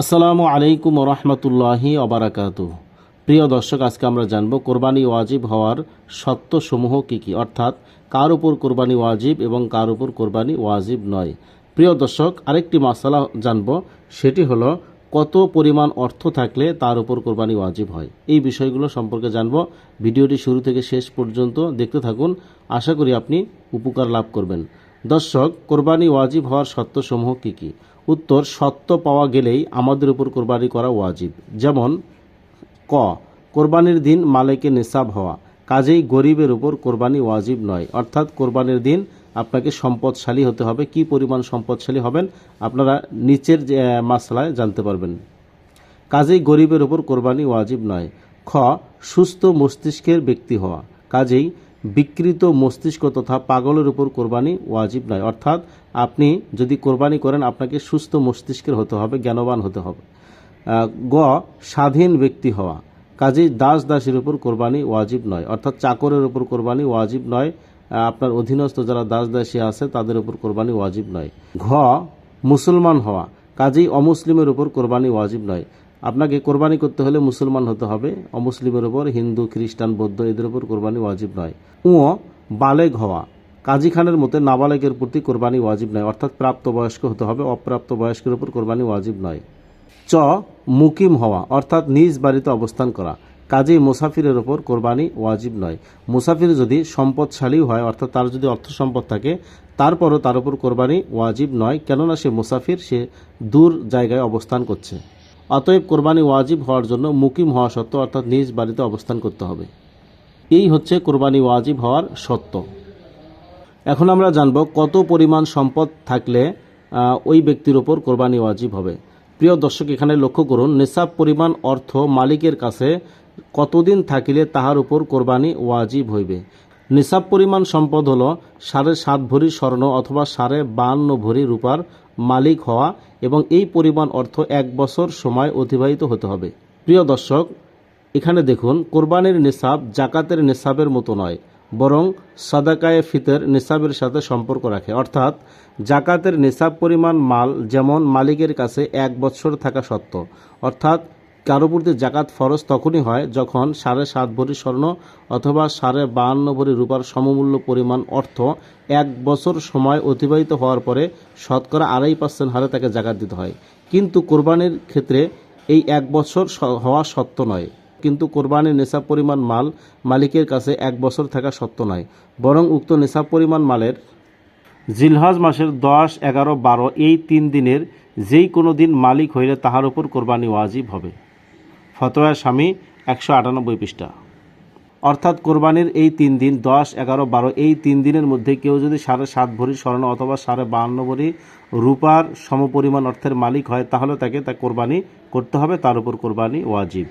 আসসালামু আলাইকুম রহমতুল্লাহি অবরাকাত প্রিয় দর্শক, আজকে আমরা জানব কোরবানি ওয়াজিব হওয়ার সত্যসমূহ কী কী? অর্থাৎ কার উপর কোরবানি ওয়াজিব এবং কার উপর কোরবানি ওয়াজিব নয়। প্রিয় দর্শক, আরেকটি মশালা জানব, সেটি হলো কত পরিমাণ অর্থ থাকলে তার উপর কোরবানি ওয়াজিব হয়। এই বিষয়গুলো সম্পর্কে জানব। ভিডিওটি শুরু থেকে শেষ পর্যন্ত দেখতে থাকুন। আশা করি আপনি উপকার লাভ করবেন। দর্শক, কোরবানি ওয়াজিব হওয়ার সত্যসমূহ কী কী? উত্তর, সত্য পাওয়া গেলেই আমাদের উপর কোরবানি করা ওয়াজিব। যেমন, ক, কোরবানির দিন মালেকে নিসাব হওয়া। কাজেই গরিবের উপর কোরবানি ওয়াজিব নয়। অর্থাৎ কোরবানির দিন আপনাকে সম্পদশালী হতে হবে। কি পরিমাণ সম্পদশালী হবেন আপনারা নিচের মাসলায় জানতে পারবেন। কাজেই গরিবের উপর কোরবানি ওয়াজিব নয়। খ, সুস্থ মস্তিষ্কের ব্যক্তি হওয়া। কাজেই বিকৃত মস্তিষ্ক তথা পাগলের উপর কোরবানি ওয়াজিব নয়। অর্থাৎ আপনি যদি কোরবানি করেন, আপনাকে সুস্থ মস্তিষ্কের হতে হবে, জ্ঞানবান হতে হবে। গ, স্বাধীন ব্যক্তি হওয়া। কাজেই দাস দাসের উপর কোরবানি ওয়াজিব নয়। অর্থাৎ চাকরের উপর কোরবানি ওয়াজিব নয়। আপনার অধীনস্থ যারা দাস দাসী আছে, তাদের উপর কোরবানি ওয়াজিব নয়। ঘ, মুসলমান হওয়া। কাজেই অমুসলিমের উপর কোরবানি ওয়াজিব নয়। আপনাকে কোরবানি করতে হলে মুসলমান হতে হবে। অমুসলিমের উপর, হিন্দু, খ্রিস্টান, বৌদ্ধ, এদের উপর কোরবানি ওয়াজিব নয়। উ, বালেগ হওয়া। কাজী খানের মতে নাবালেগের প্রতি কোরবানি ওয়াজিব নয়, অর্থাৎ প্রাপ্তবয়স্ক হতে হবে অপ্রাপ্ত বয়স্কের উপর কোরবানি ওয়াজিব নয়। চ, মুকিম হওয়া, অর্থাৎ নিজ বাড়িতে অবস্থান করা। কাজেই মুসাফিরের ওপর কোরবানি ওয়াজিব নয়। মুসাফির যদি সম্পদশালী হয়, অর্থাৎ তার যদি অর্থ সম্পদ থাকে, তারপরও তার উপর কোরবানি ওয়াজিব নয়, কেননা সে মুসাফির, সে দূর জায়গায় অবস্থান করছে। অতএব কোরবানি ওয়াজিব হওয়ার জন্য মুকিম হওয়া সত্ত্বেও অর্থাৎ নিজ বাড়িতে অবস্থান করতে হবে। এই হচ্ছে কোরবানি ওয়াজিব হওয়ার সত্য। এখন আমরা জানব কত পরিমাণ সম্পদ থাকলে ওই ব্যক্তির ওপর কোরবানি ওয়াজিব হবে। প্রিয় দর্শক, এখানে লক্ষ্য করুন, নিসাব পরিমাণ অর্থ মালিকের কাছে কতদিন থাকিলে তাহার উপর কোরবানি ওয়াজিব হইবে? নিসাব পরিমাণ সম্পদ হলো সাড়ে সাত ভরি স্বর্ণ অথবা সাড়ে বান্ন ভরি রূপার মালিক হওয়া এবং এই পরিমাণ অর্থ এক বছর সময় অতিবাহিত হতে হবে। প্রিয় দর্শক, এখানে দেখুন, কোরবানির নিসাব জাকাতের নিসাবের মতো নয়, বরং সাদাকায়ে ফিতের নিসাবের সাথে সম্পর্ক রাখে। অর্থাৎ, জাকাতের নিসাব পরিমাণ মাল যেমন মালিকের কাছে এক বছর থাকা সত্ত্ব অর্থাৎ কারও প্রতি জাকাত ফরজ তখনই হয় যখন সাড়ে সাত ভরি স্বর্ণ অথবা সাড়ে বাহান্ন ভরি রূপার সমমূল্য পরিমাণ অর্থ এক বছর সময় অতিবাহিত হওয়ার পরে শতকরা আড়াই পার্সেন্ট হারে তাকে জাকাত দিতে হয়। কিন্তু কোরবানির ক্ষেত্রে এই এক বছর হওয়া সত্য নয়। কিন্তু কোরবানির নেশাব পরিমাণ মাল মালিকের কাছে এক বছর থাকা সত্য নয়। বরং উক্ত নেশাব পরিমাণ মালের জিলহজ মাসের দশ, এগারো, বারো এই তিন দিনের যেই কোনো দিন মালিক হইলে তাহার উপর কোরবানি ওয়াজিব হবে। ফতোয়া স্বামী একশো আটানব্বই পৃষ্ঠা। অর্থাৎ কোরবানির এই তিন দিন, দশ, এগারো, বারো, এই তিন দিনের মধ্যে কেউ যদি সাড়ে সাত ভরি স্বর্ণ অথবা সাড়ে বাহান্ন ভরি রূপার সমপরিমাণ অর্থের মালিক হয়, তাহলে তাকে তা কোরবানি করতে হবে। তার উপর কোরবানি ওয়াজিব।